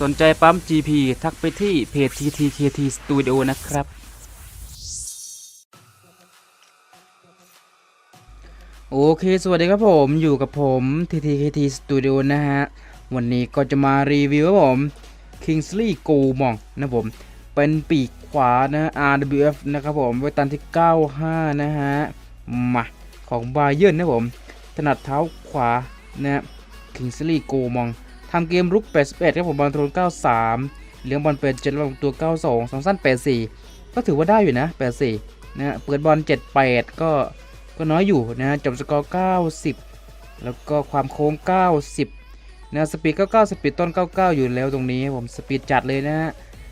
สนใจปั๊ม GP ทักไปที่เพจ TTKT Studio นะครับ โอเค สวัสดีครับผมอยู่กับผม TTKT Studio นะฮะ วันนี้ก็จะมารีวิวครับผม Kingsley Go มองนะผม เป็นปีกขวานะ RWF นะครับผมไว้ตันที่ 95 นะฮะ มาของบาเยิร์นนะผม ถนัดเท้าขวานะ Kingsley Go มอง ทำเกมรุก 81 ครับผมบอลโทน93 เลี้ยงบอลเป็น7ลำตัว 92สองสั้น 84 ก็ถือว่าได้อยู่นะ 84 นะฮะ เปิดบอล 78 ก็ก็น้อยอยู่นะฮะจบสกอร์ 90 แล้วก็ความโค้ง 90 นะสปีดก็9สปีดต้น 99 อยู่แล้วตรงนี้ผมสปีดจัดเลยนะฮะ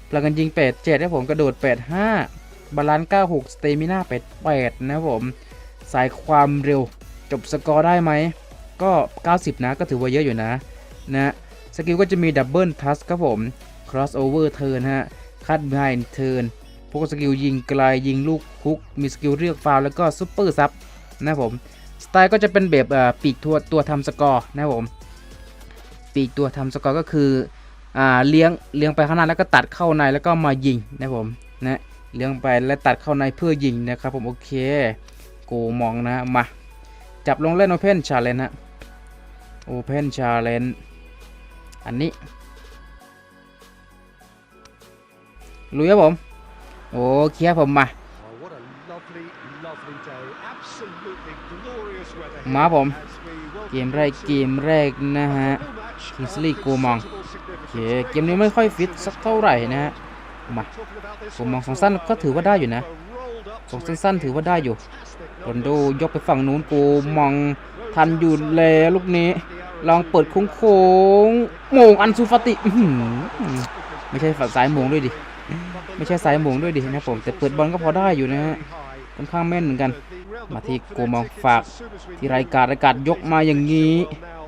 พลังกันยิง 87ครับผมกระโดด 85 บาลานซ์ 96 สเตมิน่า 88 นะผมสายความเร็วจบสกอร์ได้ไหมก็ 90 นะก็ถือว่าเยอะอยู่นะนะ สกิลก็จะมีดับเบิลทัสครับผม crossover turn ฮะ cut behind turn พวกสกิลยิงไกลยิงลูกฮุก มีสกิลเรียกฟาวแล้วก็ซุปเปอร์ซับนะครับผม สไตล์ก็จะเป็นแบบปีกตัวตัวทำสกอร์นะครับผม ปีกตัวทำสกอร์ก็คืออเลี้ยงเลี้ยงไปข้างหน้าแล้วก็ตัดเข้าในแล้วก็มายิงนะครับผมนะเลี้ยงไปแล้วตัดเข้าในเพื่อยิงนะครับผมโอเคโกมองนะมาจับลงเล่น Open Challenge ฮะ Open Challenge อันนี้ลุยครับผม โอเคครับผมมา Oh, what a lovely, lovely day. Absolutely glorious weather มาผม as we welcome เกมแรก to เกมแรกนะฮะ a full match of Kingsley Coman considerable โอเค significance. เกมนี้ไม่ค่อยฟิตสักเท่าไหร่นะฮะมา Talking about this ผม one มองสอง for สั้น a ก็ while. ถือว่าได้อยู่นะ Rolled up สอง to it. สั้นๆถือว่าได้อยู่ Fantastic. โรนโดยกไปฝั่งนู้นกูมองทันอยู่แล้วลูกนี้ ลองเปิดโค้งโค้งโมงอันซูฟาติไม่ใช่ฝั่งซ้ายโมงด้วยดิ ไม่ใช่ซ้ายโมงด้วยดินะผม แต่เปิดบอลก็พอได้อยู่นะฮะค่อนข้างแม่นเหมือนกัน มาที่โกมองฝาก ที่รายการรายการยกมาอย่างนี้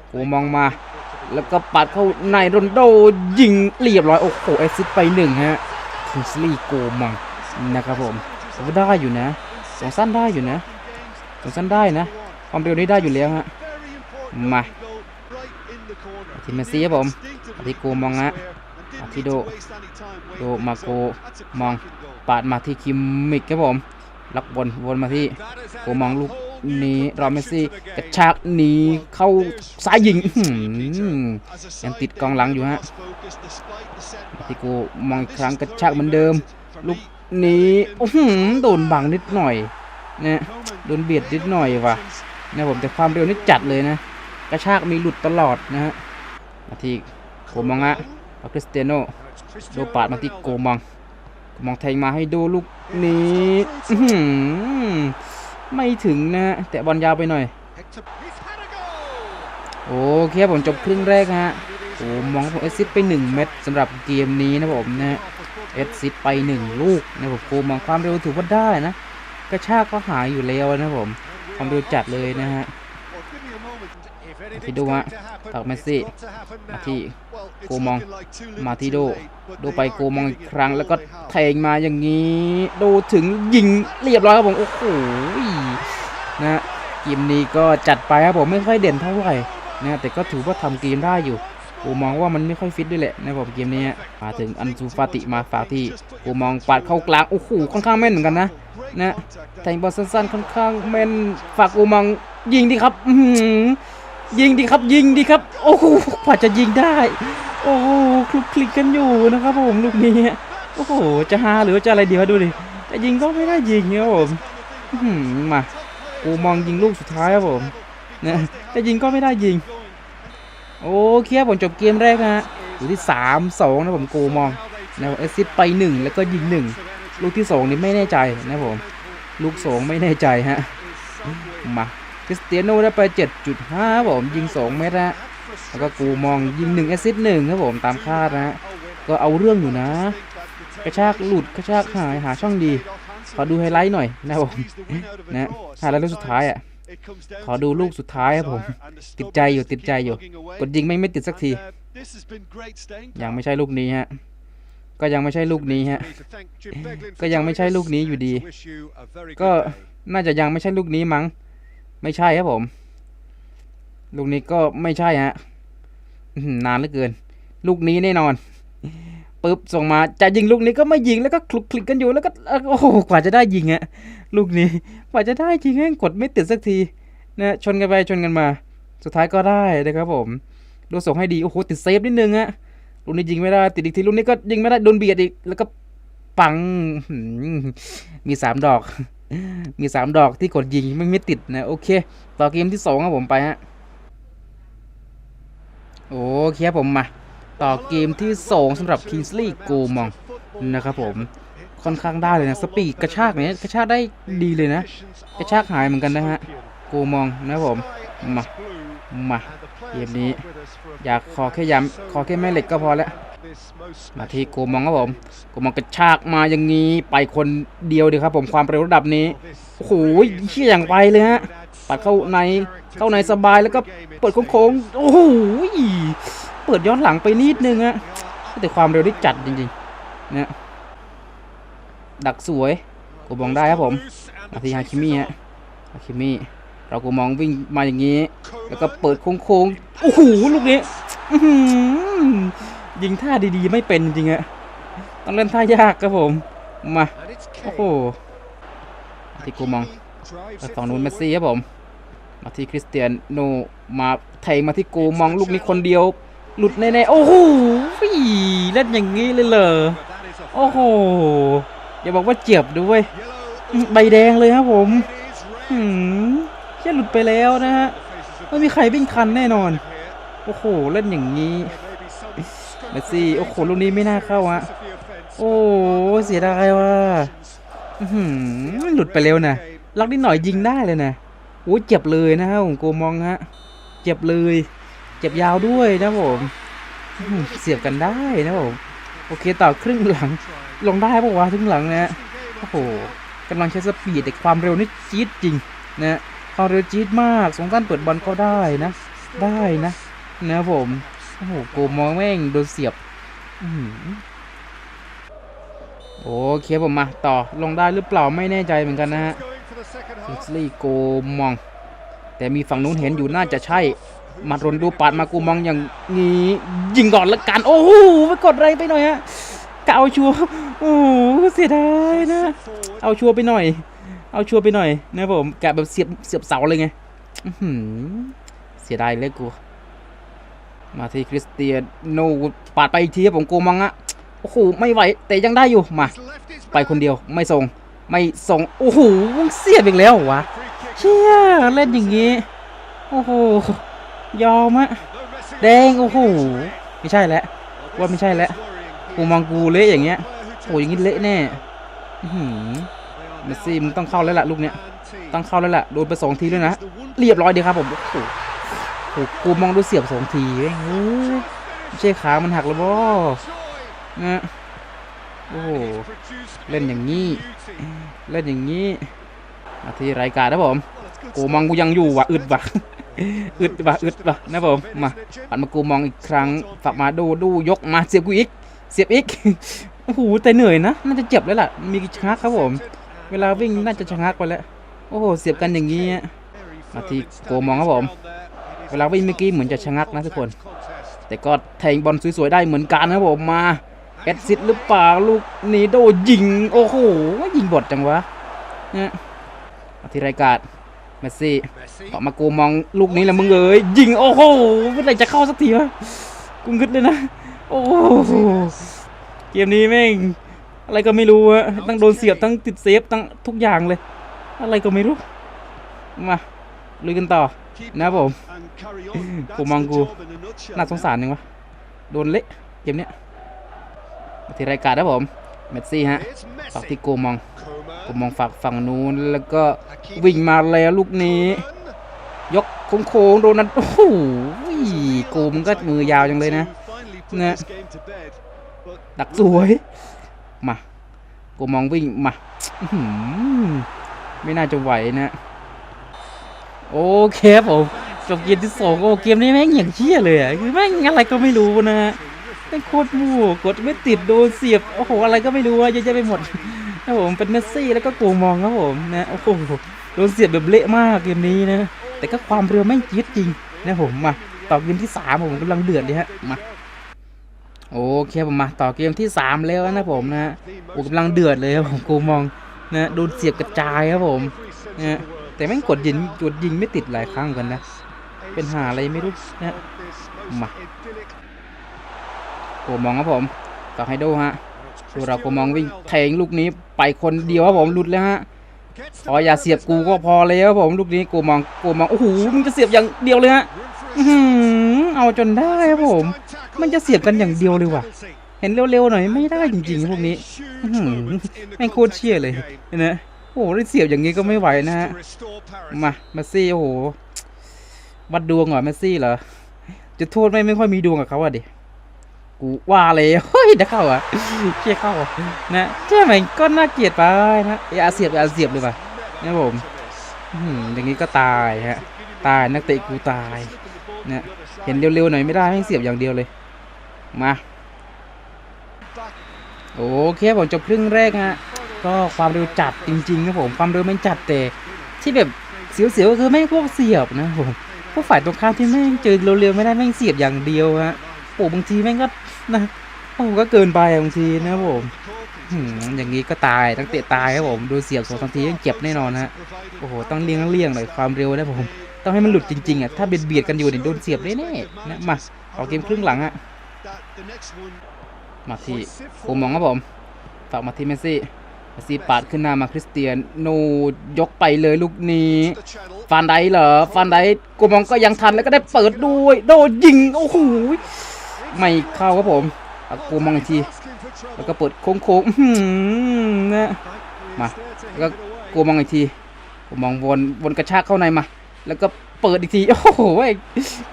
โกมองมา แล้วก็ปัดเข้าในโรนโดยิงเรียบร้อย โอ้โหแอซิสไปหนึ่งฮะคิงสลีโกมังนะครับผมแต่ว่าได้อยู่นะสองสั้นได้อยู่นะสองสั้นได้นะ ความเร็วนี้ได้อยู่แล้วฮะ มา ทีเมซี่ครับผมมาที่โกมองฮะมาที่โดโดมาโกมองปาดมาที่คิมมิกครับผมลักบอลวนมาที่โกมองลูกนี้รอเมซี่กระชากหนีเข้าซ้ายยิงอื้อหือยังติดกองหลังอยู่ฮะที่โกมองอีกครั้งกระชากเหมือนเดิม ลูกนี้โอ้โหโดนบังนิดหน่อยนะโดนเบียดนิดหน่อยว่ะนะผมแต่ความเร็วนี่จัดเลยนะ กระชากมีหลุดตลอดนะฮะ มาที่โกมองฮะเอาคริสเตียโนโดปาดมาที่โกมองโกมองแทงมาให้ดูลูกนี้ไม่ถึงนะแต่บอลยาวไปหน่อย โอเคครับผมจบครึ่งแรกฮะโอ้มองผมเอซิสไป 1 เม็ดสำหรับเกมนี้นะผมนะเอซิสไป 1 ลูกนะผมโกมองความเร็วถือว่าได้นะ กระชากก็หายอยู่แล้วนะผม ความเร็วจัดเลยนะฮะ ที่ดูฮะตักเมสซี่มาที่โกมองมาที่โดดูไปโกมองอีกครั้งแล้วก็แทงมาอย่างนี้ดูถึงยิงเรียบร้อยครับผมโอ้โหนะเกมนี้ก็จัดไปครับผมไม่ค่อยเด่นเท่าไหร่นะแต่ก็ถือว่าทำเกมได้อยู่กูมองว่ามันไม่ค่อยฟิตด้วยแหละในผมเกมนี้มาถึงอันซูฟาติมาฝากที่กูมองปัดเข้ากลางโอ้โหค่อนข้างแม่นเหมือนกันนะนะแทงบอลสั้นๆค่อนข้างแม่นฝากกูมองยิงดีครับ อื ยิงดีครับยิงดีครับ โอ้โหกว่าจะยิงได้ โอ้โหคลุกคลิกกันอยู่นะครับผมลูกนี้โอ้โหจะฮาหรือจะอะไรดีวะดูดิแต่ยิงก็ไม่ได้ยิงครับผมมากูมองยิงลูกสุดท้ายครับผมนะแต่ยิงก็ไม่ได้ยิง โอเคครับผมจบเกมแรกนะฮะอยู่ที่3 2นะผมโกมองนะเอซิสไป1แล้วก็ยิง1ลูกที่2นี่ไม่แน่ใจนะผมลูก2ไม่แน่ใจฮะมา ริสเตียโนได้ไป 7.5ครับผมยิง 2 เมตรฮะแล้วก็กูมองยิง 1 แอสซิสต์1ครับผมตามคาดนะฮะก็เอาเรื่องอยู่นะ กระชากหลุดกระชากหายหาช่องดี ขอดูไฮไลท์หน่อยนะครับผมนะไฮไลท์ลูกสุดท้ายอะขอดูลูกสุดท้ายครับผม ติดใจอยู่ติดใจอยู่ กดยิงไม่ไม่ติดสักที ยังไม่ใช่ลูกนี้ฮะ ก็ยังไม่ใช่ลูกนี้ฮะ ก็ยังไม่ใช่ลูกนี้อยู่ดี ก็น่าจะยังไม่ใช่ลูกนี้มั้ง ไม่ใช่ครับผม ลูกนี้ก็ไม่ใช่ฮะนานเหลือเกิน ลูกนี้แน่นอนปึ๊บส่งมาจะยิงลูกนี้ก็ไม่ยิงแล้วก็คลุกคลิกกันอยู่แล้วก็โอ้โหกว่าจะได้ยิงอะลูกนี้กว่าจะได้ยิงแม่งกดไม่ติดสักทีนะชนกันไปชนกันมา สุดท้ายก็ได้นะครับผมดูส่งให้ดีโอ้โหติดเซฟนิดนึงอะลูกนี้ยิงไม่ได้ติดอีกทีลูกนี้ก็ยิงไม่ได้โดนเบียดอีกแล้วก็ปังมีสามดอก มีสามดอกที่กดยิงไม่ไม่ติดนะโอเค ต่อเกมที่สองครับผมไปฮะโอเคครับผมมา ต่อเกมที่สองสำหรับ Kingsley โกมองนะครับผมค่อนข้างได้เลยนะสปีดกระชากเนี่ยกระชากได้ดีเลยนะ กระชากหายเหมือนกันนะฮะโกมองนะครับผมมามาเกมนี้ อยากขอแค่ย้ำขอแค่แม่เหล็กก็พอแล้ว มาที่โกมองครับผมโกมองกระชากมาอย่างนี้ไปคนเดียวเดียวครับ ผมความเร็วระดับนี้โอ้โหเชี่ยอย่างไปเลยฮะปัดเข้าในเข้าในสบายแล้วก็เปิดโค้งโอ้โหเปิดย้อนหลังไปนิดนึงอะแต่ความเร็วได้จัดจริงๆเนี่ยดักสวยโกมองได้ครับผมมาที่ฮาคิมิฮะฮาคิมิเรากูมองวิ่งมาอย่างนี้ แล้วก็เปิดโค้งๆโอ้โหลูกนี้อื ยิงท่าดีๆ ไม่เป็นจริงๆอะต้องเล่นท่ายากครับผม มา โอ้โหที่กูมองไปฝั่งนู้นเมสซี่ครับผม มาที่คริสเตียนโนมาแทงมาที่กูมองลูกนี้คนเดียว หลุดแน่ๆ โอ้โหเล่นอย่างนี้เลยเหรอ โอ้โห อย่าบอกว่าเจ็บด้วยอื้อใบแดงเลยครับผมหืมแค่หลุดไปแล้วนะฮะ ไม่มีใครวิ่งทันแน่นอน โอ้โห เล่นอย่างนี้ เมสซี่ โอ้โห ลูกนี้ไม่น่าเข้าฮะโอ้เสียดายว่ะหลุดไปเร็วนะลักนิดหน่อยยิงได้เลยนะโอ้เจ็บเลยนะฮะผมโกมองฮะ เจ็บเลย เจ็บยาวด้วยนะผมเสียบกันได้นะผม โอเคต่อครึ่งหลัง ลงได้ปะวะครึ่งหลังนะโอ้โหกำลังใช้สปีดแต่ความเร็วนี่จี๊ดจริงนะความเร็วจี๊ดมาก สงกรารเปิดบอลก็ได้นะ ได้นะนะผม โอ้โหโกมองแม่งโดนเสียบอื้อหือโอเคผมมาต่อลงได้หรือเปล่าไม่แน่ใจเหมือนกันนะฮะคิสลีย์โกมอง แต่มีฝั่งนู้นเห็นอยู่น่าจะใช่มารนดูปาดมากูมองอย่างนี้ยิงก่อนละกัน โอ้โหไปกดแรไปหน่อยฮะกะเอาชัวร์โอ้เสียดายนะ เอาชัวร์ไปหน่อย เอาชัวร์ไปหน่อยนะผมกะแบบเสียบเสียบเสาเลยไงเสียดายเลยกู มาที่คริสเตียโนปาดไปอีกทีครับผมกูมองอะโอ้โหไม่ไหวแต่ยังได้อยู่มา ไปคนเดียวไม่ส่งไม่ส่งโอ้โหเสียบอีกแล้วเหรอวะเชี่ยเล่นอย่างงี้โอ้โหยอมอะแดงโอ้โหไม่ใช่แล้วว่าไม่ใช่แล้วกูมองกูเละอย่างเงี้ยโอ้ยอย่างงี้เละแน่หือเมสซี่มึงต้องเข้าแล้วล่ะลูกเนี้ยต้องเข้าแล้วล่ะโดนไปสองทีด้วยนะเรียบร้อยดีครับผมโอ้โห โอ้โหกูมองดูเสียบสองทีเว้ยเฮ้ยไม่ใช่ขา มันหักแล้วบ่นะโอ้โหเล่นอย่างนี้ เล่นอย่างนี้มาที่รายการนะผมกูมองกูยังอยู่ว่ะอึดว่ะอึดว่ะอึดว่ะนะผมมาปัดมากูมองอีกครั้งฝากมาดูดูยกมาเสียบกูอีกเสียบอีกโอ้โหแต่เหนื่อยนะน่าจะเจ็บแล้วล่ะมีชะงักครับผม เวลาวิ่งน่าจะชะงักไปแล้วโอ้โหเสียบกันอย่างนี้อะมาที่โกมองครับผม เวลาวิ่งเมื่อกี้เหมือนจะชะงักนะทุกคน แต่ก็แทงบอลสวยๆได้เหมือนกันนะผมมาแอดซิดหรือเปล่าลูกนี้โดยิง โอ้โหยิงบดจังวะเนี่ยที่รายการเมสซี่ต่อมากูมองลูกนี้แหละมึงเอ้ยยิงโอ้โหเมื่อไหร่จะเข้าสักทีวะกูงึดเลยนะ โอ้โหเกมนี้แม่งอะไรก็ไม่รู้อะตั้งโดนเสียบตั้งติดเซฟตั้งทุกอย่างเลย อะไรก็ไม่รู้ มาลุยกันต่อ นะครับผมกูมองกูน่าสงสารนึงวะ โดนเละเกมเนี้ยที่รายการนะผม เมสซี่ฮะฝากที่โกมองโกมองฝากฝั่งนู้นแล้วก็วิ่งมาแล้วลูกนี้ ยกโค้งโดนัทโอ้โหโกมันก็มือยาวจังเลยนะนี่ยดักสวยมาโกมองวิ่งมาไม่น่าจะไหวนะ โอเคผมจบเกมที่สองโอ้เกมนี้แม่งอย่างเชี่ยเลยอะคือแม่งอะไรก็ไม่รู้นะฮะแม่งโคตรมั่วกดไม่ติดโดนเสียบโอ้โหอะไรก็ไม่รู้อะเยอะแยะไปหมดครับผมเป็นเมสซี่แล้วก็โกมองครับผมนะโอ้โหโดนเสียบแบบเละมากเกมนี้นะ แต่ก็ความเร็วแม่งจี๊ดจริงนะผมมาต่อเกมที่สามผมกำลังเดือดเลยฮะมาโอเคผมมาต่อเกมที่3แล้วนะผมนะฮะโอ้กำลังเดือดเลยครับผมกูมองนะโดนเสียบกระจายครับผมนะ แต่แม่งกดยิงกดยิงไม่ติดหลายครั้งกันนะ เป็นหาอะไรไม่รู้นะมากูมองครับผมต่อให้ดูฮะดูเรากูมองวิ่งแทงลูกนี้ไปคนเดียวครับผมหลุดแล้วฮะอ๋ออย่าเสียบกูก็พอแล้วครับผมลูกนี้กูมองกูมองโอ้โหมึงจะเสียบอย่างเดียวเลยฮะอื้อหือเอาจนได้ครับผม มันจะเสียบกันอย่างเดียวเลยว่ะ เห็นเร็วๆหน่อยไม่ได้จริงๆพวกนี้อื้อหือแม่งโคตรเชี่ยเลยนะ โอ้โหได้เสียบอย่างนี้ก็ไม่ไหวนะฮะ มาเมสซี่โอ้โหวัดดวงเหรอเมสซี่เหรอ จะโทษไม่ไม่ค่อยมีดวงกับเขาอะดิ กูว่าเลยเฮ้ยจะเข้าอะเชี่ยเข้าอะนะเชื่อไหมก็น่าเกลียดไปนะอย่าเสียบอย่าเสียบเลยป่ะนะผมอื้อหืออย่างนี้ก็ตายฮะ ตายนักเตะกูตายเนี่ยเห็นเร็วๆหน่อยไม่ได้ให้เสียบอย่างเดียวเลย มา โอเคผมจบครึ่งแรกฮะ ก็ความเร็วจัดจริงๆครับผมความเร็วไม่จัดแต่ที่แบบเสียวๆก็คือแม่งพวกเสียบนะผมพวกฝ่ายตรงข้ามที่แม่งเจอเร็วๆไม่ได้แม่งเสียบอย่างเดียวฮะโอ้บางทีแม่งก็นะโอ้ก็เกินไปบางทีนะผมอย่างนี้ก็ตายตั้งเตะตายครับผมโดนเสียบสองสามทียังเจ็บแน่นอนฮะโอ้โหต้องเลี่ยงเลี่ยงหน่อยความเร็วนะผมต้องให้มันหลุดจริงๆอะถ้าเบียดเบียดกันอยู่เนี่ยโดนเสียบแน่ๆนะมาออกเกมครึ่งหลังอะมาที่โคมองครับผมฝากมาที่เมสซี่ ซีปาดขึ้นหน้ามาคริสเตียนโนยกไปเลยลูกนี้ฟานไดเหรอฟานไดโกมองก็ยังทันแล้วก็ได้เปิดด้วย โดนยิงโอ้โหไม่เข้าครับผมเอาโกมองอีกทีแล้วก็เปิดโค้งๆอื้อหือนะมาแล้วก็โกมองอีกทีโกมองวนวนกระชากเข้าในมา แล้วก็เปิดอีกทีโอ้โหเว้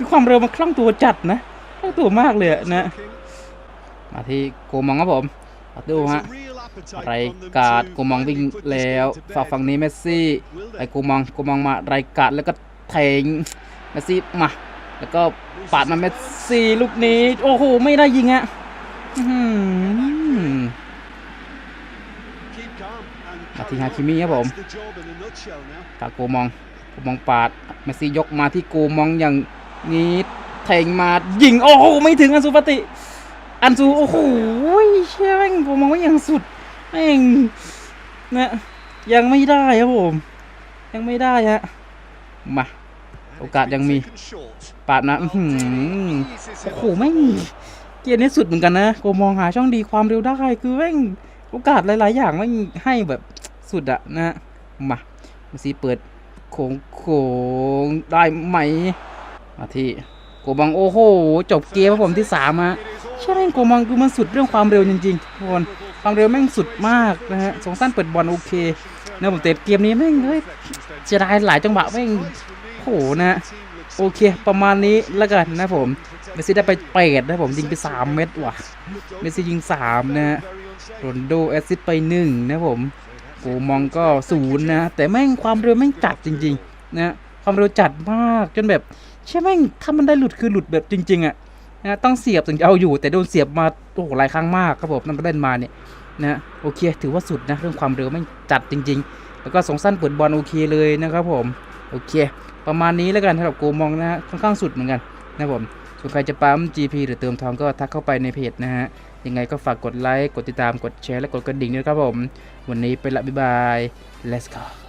ความเร็วมันคล่องตัวจัดนะคล่องตัวมากเลยนะมาที่โกมองครับผมดูฮะ ไรกาดโกมองวิ่งแล้วฝากฝั่งนี้เมสซี่ไอ้โกมองโกมองมาไรกาดแล้วก็แทงเมสซี่มาแล้วก็ปาดมาเมสซี่ลูกนี้โอ้โหไม่ได้ยิงอะอื้อหือมาที่ฮาคิมิครับผมตาโกมองโกมองปาดเมสซี่ยกมาที่โกมองอย่างนี้แทงมายิงโอ้โหไม่ถึงอันซูฟาติ อันซูโอ้โหเชี่ยแม่งผมมองว่ายังสุด แม่งนะยังไม่ได้ครับผม ยังไม่ได้ฮะ มา โอกาสยังมี ปาดนะ โอ้โหแม่งเกียร์นี้สุดเหมือนกันนะโกมองหาช่องดีความเร็วได้ คือแม่งโอกาสหลาย ๆ อย่างแม่งให้แบบสุดอะนะ มามาซีเปิดโค้งโค้งได้ไหม มาที่โกบังโอ้โห จบเกมครับผมที่สามฮะใช่แม่งโกบังคือมันสุดเรื่องความเร็วจริงๆทุกคน ความเร็วแม่งสุดมากนะฮะสองสั้นเปิดบอลโอเคนะผมเตะเกมนี้แม่งเฮ้ยเสียดายหลายจังหวะแม่งโอ้โหนะโอเค ประมาณนี้แล้วกันนะผม เมสซี่ได้ไปแปดนะผมยิงไปสามเม็ดว่ะ เมสซี่ยิงสามนะฮะโรนโดแอซิสไปหนึ่งนะผมกูมองก็ศูนย์นะ แต่แม่งความเร็วแม่งจัดจริง ๆ นะ ความเร็วจัดมากจนแบบใช่แม่งถ้ามันได้หลุดคือหลุดแบบจริง ๆอะ นะต้องเสียบถึงจะเอาอยู่ แต่โดนเสียบมาโอ้โหหลายครั้งมากครับผมนั่นเล่นมาเนี่ยนะโอเค ถือว่าสุดนะเรื่องความเร็วแม่จัดจริง ๆ แล้วก็สองสั้นเปิดบอลโอเคเลยนะครับผมโอเค ประมาณนี้แล้วกันสำหรับโกมองนะฮะค่อนข้างสุดเหมือนกันนะครับผมส่วนใครจะปั๊ม GP หรือเติมทองก็ทักเข้าไปในเพจนะฮะยังไงก็ฝากกดไลค์กดติดตามกดแชร์และกดกระดิ่งด้วยครับผม วันนี้ไปละบ๊ายบาย let's go